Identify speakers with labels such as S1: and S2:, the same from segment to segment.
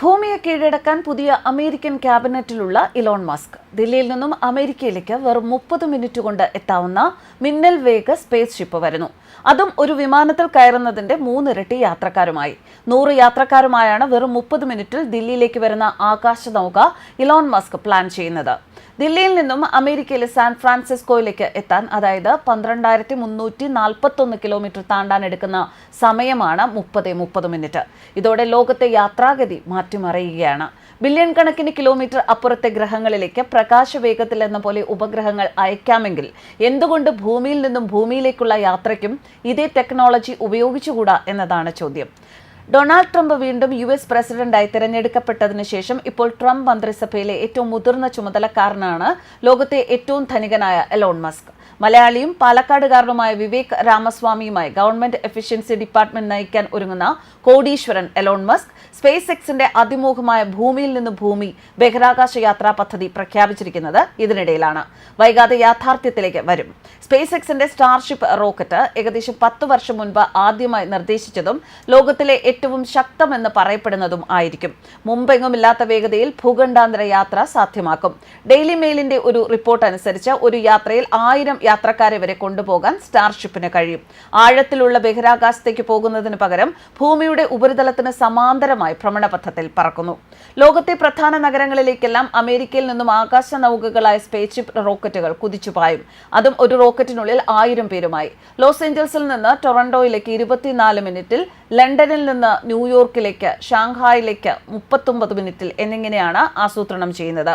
S1: ഭൂമിയെ കീഴടക്കാൻ പുതിയ അമേരിക്കൻ ക്യാബിനറ്റിലുള്ള ഇലോൺ മസ്ക്. ദില്ലിയിൽ നിന്നും അമേരിക്കയിലേക്ക് വെറും മുപ്പത് മിനിറ്റ് കൊണ്ട് എത്താവുന്ന മിന്നൽ വേഗ സ്പേസ് ഷിപ്പ് വരുന്നു. അതും ഒരു വിമാനത്തിൽ കയറുന്നതിന്റെ മൂന്നിരട്ടി യാത്രക്കാരുമായി. നൂറ് യാത്രക്കാരുമായാണ് വെറും മുപ്പത് മിനിറ്റിൽ ദില്ലിയിലേക്ക് വരുന്ന ആകാശ നൗക ഇലോൺ മസ്ക് പ്ലാൻ ചെയ്യുന്നത്. ദില്ലിയിൽ നിന്നും അമേരിക്കയിലെ സാൻ ഫ്രാൻസിസ്കോയിലേക്ക് എത്താൻ അതായത് പന്ത്രണ്ടായിരത്തി മുന്നൂറ്റി നാൽപ്പത്തൊന്ന് കിലോമീറ്റർ താണ്ടാൻ എടുക്കുന്ന സമയമാണ് മുപ്പത് മുപ്പത് മിനിറ്റ്. ഇതോടെ ലോകത്തെ യാത്രാഗതി മാറ്റിമറിയുകയാണ്. ബില്യൺ കണക്കിന് കിലോമീറ്റർ അപ്പുറത്തെ ഗ്രഹങ്ങളിലേക്ക് പ്രകാശ വേഗത്തിൽ എന്ന പോലെ ഉപഗ്രഹങ്ങൾ അയക്കാമെങ്കിൽ എന്തുകൊണ്ട് ഭൂമിയിൽ നിന്നും ഭൂമിയിലേക്കുള്ള യാത്രയ്ക്കും ഇതേ ടെക്നോളജി ഉപയോഗിച്ചുകൂടാ എന്നതാണ് ചോദ്യം. ഡൊണാൾഡ് ട്രംപ് വീണ്ടും യു എസ് പ്രസിഡന്റായി തിരഞ്ഞെടുക്കപ്പെട്ടതിനു ശേഷം ഇപ്പോൾ ട്രംപ് മന്ത്രിസഭയിലെ ഏറ്റവും മുതിർന്ന ചുമതലക്കാരനാണ് ലോകത്തെ ഏറ്റവും ധനികനായ എലോൺ മസ്ക്. മലയാളിയും പാലക്കാടുകാരനുമായ വിവേക് രാമസ്വാമിയുമായി ഗവൺമെന്റ് എഫിഷ്യൻസി ഡിപ്പാർട്ട്മെന്റ് നയിക്കാൻ ഒരുങ്ങുന്ന കോടീശ്വരൻ എലോൺ മസ്ക് സ്പേസ് എക്സിന്റെ അതിമോഹമായ ഭൂമിയിൽ നിന്ന് ഭൂമി ബഹിരാകാശ യാത്രാ പദ്ധതി പ്രഖ്യാപിച്ചിരിക്കുന്നത് ഇതിനിടയിലാണ്. വൈകാതെ യാഥാർത്ഥ്യത്തിലേക്ക് വരും. സ്പേസ് എക്സിന്റെ സ്റ്റാർഷിപ്പ് റോക്കറ്റ് ഏകദേശം പത്ത് വർഷം മുൻപ് ആദ്യമായി നിർദ്ദേശിച്ചതും ലോകത്തിലെ ഏറ്റവും ശക്തമെന്ന് പറയപ്പെടുന്നതും ആയിരിക്കും. മുമ്പെങ്ങുമില്ലാത്ത വേഗതയിൽ ഭൂഖണ്ഡാന്തര യാത്ര സാധ്യമാക്കും. ഡെയിലി മെയിലിന്റെ ഒരു റിപ്പോർട്ട് അനുസരിച്ച് ഒരു യാത്രയിൽ ആയിരം യാത്രക്കാരെ വരെ കൊണ്ടുപോകാൻ സ്റ്റാർഷിപ്പിന് കഴിയും. ആഴത്തിലുള്ള ബഹിരാകാശത്തേക്ക് പോകുന്നതിന് പകരം ഭൂമിയുടെ ഉപരിതലത്തിന് സമാന്തരമായി ഭ്രമണപഥത്തിൽ പറക്കുന്നു. ലോകത്തെ പ്രധാന നഗരങ്ങളിലേക്കെല്ലാം അമേരിക്കയിൽ നിന്നും ആകാശ നൗകകളായ സ്പേസ്ഷിപ്പ് റോക്കറ്റുകൾ കുതിച്ചുപായും അതും ഒരു റോക്കറ്റിനുള്ളിൽ ആയിരം പേരുമായി. ലോസ് ഏഞ്ചൽസിൽ നിന്ന് ടൊറന്റോയിലേക്ക് ഇരുപത്തിനാല് മിനിറ്റിൽ ലണ്ടനിൽ നിന്ന് ന്യൂയോർക്കിലേക്ക് ഷാങ്ഹായിലേക്ക് മുപ്പത്തൊമ്പത് മിനിറ്റിൽ എന്നിങ്ങനെയാണ് ആസൂത്രണം ചെയ്യുന്നത്.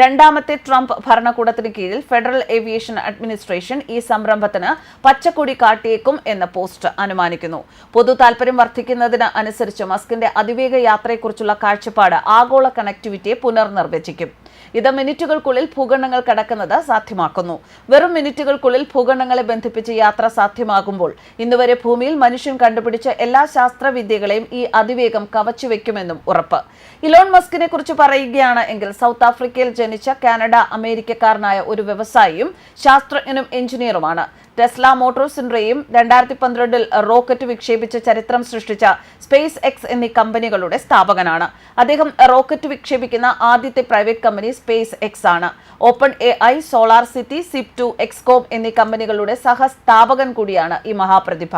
S1: രണ്ടാമത്തെ ട്രംപ് ഭരണകൂടത്തിന് കീഴിൽ ഫെഡറൽ ഏവിയേഷൻ അഡ്മിനിസ്ട്രേഷൻ ഈ സംരംഭത്തിന് പച്ചക്കൊടി കാട്ടിയേക്കും എന്ന് പോസ്റ്റ് അനുമാനിക്കുന്നു. പൊതു താൽപര്യം വർദ്ധിക്കുന്നതിന് അനുസരിച്ച് മസ്കിന്റെ അതിവേഗ യാത്രയെക്കുറിച്ചുള്ള കാഴ്ചപ്പാട് ആഗോള കണക്ടിവിറ്റിയെ പുനർനിർവചിക്കും. ഇത് മിനിറ്റുകൾക്കുള്ളിൽ ഭൂഖണ്ഡങ്ങൾ കടക്കുന്നത് സാധ്യമാക്കുന്നു. വെറും മിനിറ്റുകൾക്കുള്ളിൽ ഭൂഖണ്ഡങ്ങളെ ബന്ധിപ്പിച്ച് യാത്ര സാധ്യമാകുമ്പോൾ ഇന്നുവരെ ഭൂമിയിൽ മനുഷ്യൻ കണ്ടുപിടിച്ച എല്ലാ ശാസ്ത്രവിദ്യകളെയും ഈ അതിവേഗം കവച്ചുവെക്കുമെന്നും ഉറപ്പ്. ഇലോൺ മസ്കിനെ കുറിച്ച് പറയുകയാണ് എങ്കിൽ സൗത്ത് ആഫ്രിക്കയിൽ ജനിച്ച കാനഡ അമേരിക്കക്കാരനായ ഒരു വ്യവസായിയും ശാസ്ത്രജ്ഞനും എഞ്ചിനീയറുമാണ്. ടെസ്ല മോട്ടോഴ്സിന്റെയും രണ്ടായിരത്തി പന്ത്രണ്ടിൽ റോക്കറ്റ് വിക്ഷേപിച്ച ചരിത്രം സൃഷ്ടിച്ച സ്പേസ് എക്സ് എന്നീ കമ്പനികളുടെ സ്ഥാപകനാണ്. അദ്ദേഹം റോക്കറ്റ് വിക്ഷേപിക്കുന്ന ആദ്യത്തെ പ്രൈവറ്റ് കമ്പനി സ്പേസ് എക്സ് ആണ്. Open A I solar city Zip two X com എന്നീ കമ്പനികളുടെ സഹസ്ഥാപകൻ കൂടിയാണ് ഈ മഹാപ്രതിഭ.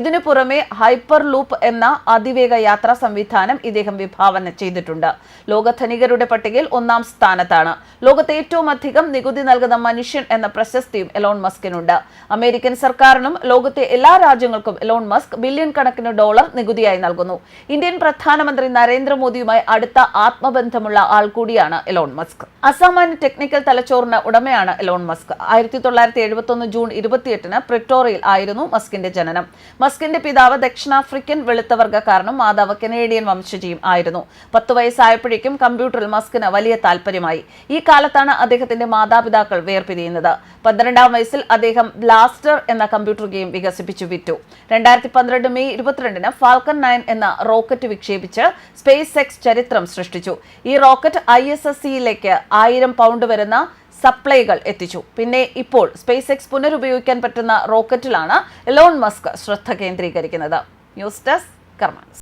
S1: ഇതിനു പുറമെ ഹൈപ്പർ ലൂപ്പ് എന്ന അതിവേഗ യാത്രാ സംവിധാനം ഇദ്ദേഹം വിഭാവന ചെയ്തിട്ടുണ്ട്. ലോക ധനികരുടെ പട്ടികയിൽ ഒന്നാം സ്ഥാനത്താണ്. ലോകത്തെ ഏറ്റവും അധികം നികുതി നൽകുന്ന മനുഷ്യൻ എന്ന പ്രശസ്തിയും എലോൺ മസ്കിനുണ്ട്. അമേരിക്കൻ സർക്കാരിനും ലോകത്തെ എല്ലാ രാജ്യങ്ങൾക്കും എലോൺ മസ്ക് ബില്യൺ കണക്കിന് ഡോളർ നികുതിയായി നൽകുന്നു. ഇന്ത്യൻ പ്രധാനമന്ത്രി നരേന്ദ്രമോദിയുമായി അടുത്ത ആത്മബന്ധമുള്ള ആൾ കൂടിയാണ് എലോൺ മസ്ക്. അസാമാന്യ ടെക്നിക്കൽ തലച്ചോറിന് ഉടമയാണ് എലോൺ മസ്ക്. ആയിരത്തി തൊള്ളായിരത്തി എഴുപത്തൊന്ന് ജൂൺ ഇരുപത്തിയെട്ടിന് പ്രിറ്റോറിയയിൽ ആയിരുന്നു മസ്കിന്റെ ജനനം. മസ്കിന്റെ പിതാവ് ദക്ഷിണാഫ്രിക്കൻ വെളുത്തവർഗക്കാരനും മാതാവ് കനേഡിയൻ വംശജിയും ആയിരുന്നു. പത്ത് വയസ്സായപ്പോഴേക്കും കമ്പ്യൂട്ടറിൽ മസ്കിന് വലിയ താല്പര്യമായി ഈ കാലത്താണ് അദ്ദേഹത്തിന്റെ മാതാപിതാക്കൾ വേർപിരിയുന്നത്. പന്ത്രണ്ടാം വയസ്സിൽ അദ്ദേഹം ബ്ലാസ്റ്റർ എന്ന കമ്പ്യൂട്ടർ ഗെയിം വികസിപ്പിച്ചു വിറ്റു. രണ്ടായിരത്തി പന്ത്രണ്ട് മെയ് ഇരുപത്തിരണ്ടിന് ഫാൽക്കൺ നയൻ എന്ന റോക്കറ്റ് വിക്ഷേപിച്ച് സ്പേസ് എക്സ് ചരിത്രം സൃഷ്ടിച്ചു. ഈ റോക്കറ്റ് ഐ എസ് എസ് സിയിലേക്ക് ആയിരം പൗണ്ട് വരുന്ന സപ്ലൈകൾ എത്തിച്ചു. പിന്നെ ഇപ്പോൾ സ്പേസ് എക്സ് പുനരുപയോഗിക്കാൻ പറ്റുന്ന റോക്കറ്റിലാണ് എലോൺ മസ്ക് ശ്രദ്ധ കേന്ദ്രീകരിക്കുന്നത്. News desk കർമാൻസ്